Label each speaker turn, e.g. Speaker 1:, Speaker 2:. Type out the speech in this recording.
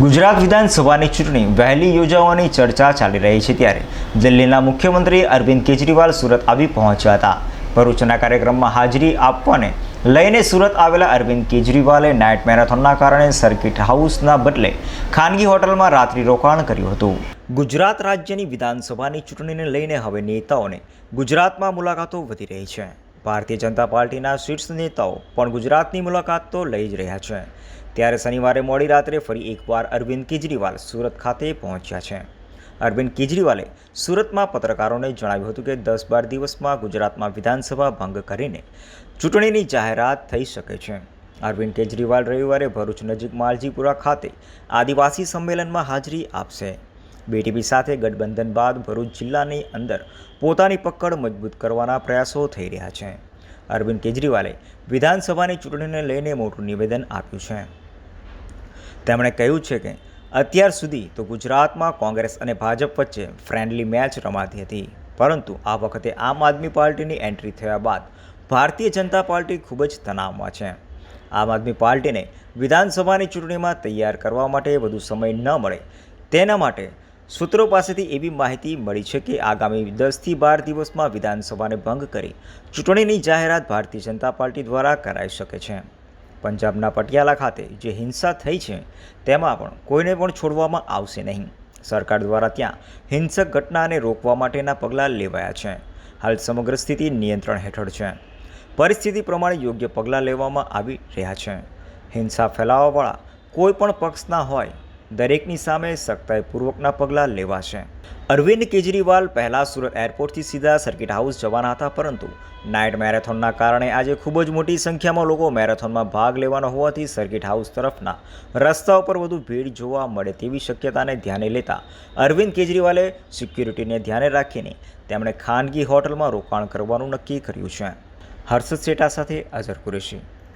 Speaker 1: ગુજરાત વિધાનસભાની ચૂંટણી વહેલી યોજાવાની ચર્ચા ચાલી રહી છે ત્યારે દિલ્હીના મુખ્યમંત્રી અરવિંદ કેજરીવાલ સુરત આવી પહોંચ્યા હતા. ભરૂચના કાર્યક્રમમાં હાજરી આપવાને લઈને સુરત આવેલા અરવિંદ કેજરીવાલે નાઇટ મેરેથોનના કારણે સર્કિટ હાઉસના બદલે ખાનગી હોટલમાં રાત્રિ રોકાણ કર્યું હતું. ગુજરાત રાજ્યની વિધાનસભાની ચૂંટણીને લઈને હવે નેતાઓને ગુજરાતમાં મુલાકાતો વધી રહી છે. ભારતીય જનતા પાર્ટીના શીર્ષ નેતાઓ પણ ગુજરાતની મુલાકાત તો લઈ જ રહ્યા છે. ત્યારે શનિવારે મોડી રાત્રે ફરી એકવાર અરવિંદ કેજરીવાલ સુરત ખાતે પહોંચ્યા છે. અરવિંદ કેજરીવાલે સુરતમાં પત્રકારોને જણાવ્યું હતું કે દસ બાર દિવસમાં ગુજરાતમાં વિધાનસભા ભંગ કરીને ચૂંટણીની જાહેરાત થઈ શકે છે. અરવિંદ કેજરીવાલ રવિવારે ભરૂચ નજીક માલજીપુરા ખાતે આદિવાસી સંમેલનમાં હાજરી આપશે. બીટીપી સાથે ગઠબંધન બાદ ભરૂચ જિલ્લાની અંદર પોતાની પકડ મજબૂત કરવાના પ્રયાસો થઈ રહ્યા છે. અરવિંદ કેજરીવાલે વિધાનસભાની ચૂંટણીને લઈને મોટું નિવેદન આપ્યું છે. તેમણે કહ્યું છે કે અત્યાર સુધી તો ગુજરાતમાં કોંગ્રેસ અને ભાજપ વચ્ચે ફ્રેન્ડલી મેચ રમાતી હતી. પરંતુ આ વખતે આમ આદમી પાર્ટીની એન્ટ્રી થયા બાદ ભારતીય જનતા પાર્ટી ખૂબ જ તણાવમાં છે. આમ આદમી પાર્ટીને વિધાનસભાની ચૂંટણીમાં તૈયાર કરવા માટે વધુ સમય ન મળે. તેના માટે સૂત્રો પાસેથી એવી માહિતી મળી છે કે આગામી દસથી બાર દિવસમાં વિધાનસભાને ભંગ કરી ચૂંટણીની જાહેરાત ભારતીય જનતા પાર્ટી દ્વારા કરાઈ શકે છે. પંજાબના પટિયાલા ખાતે જે હિંસા થઈ છે, તેમાં પણ કોઈને પણ છોડવામાં આવશે નહીં. સરકાર દ્વારા ત્યાં હિંસક ઘટનાને રોકવા માટેના પગલાં લેવાયા છે. હાલ સમગ્ર સ્થિતિ નિયંત્રણ હેઠળ છે. પરિસ્થિતિ પ્રમાણે યોગ્ય પગલાં લેવામાં આવી રહ્યા છે. હિંસા ફેલાવવાવાળા કોઈ પણ પક્ષના હોય દરેકની સામે સખ્તાઈપૂર્વકના પગલાં લેવાશે. અરવિંદ કેજરીવાલ પહેલાં સુરત એરપોર્ટથી સીધા સર્કિટ હાઉસ જવાના હતા, પરંતુ નાઇટ મેરેથોનના કારણે આજે ખૂબ જ મોટી સંખ્યામાં લોકો મેરેથોનમાં ભાગ લેવાનો હોવાથી સર્કિટ હાઉસ તરફના રસ્તાઓ પર વધુ ભીડ જોવા મળે તેવી શક્યતાને ધ્યાને લેતા અરવિંદ કેજરીવાલે સિક્યુરિટીને ધ્યાને રાખીને તેમણે ખાનગી હોટલમાં રોકાણ કરવાનું નક્કી કર્યું છે. હર્ષદ સેટા સાથે અઝર કુરેશી.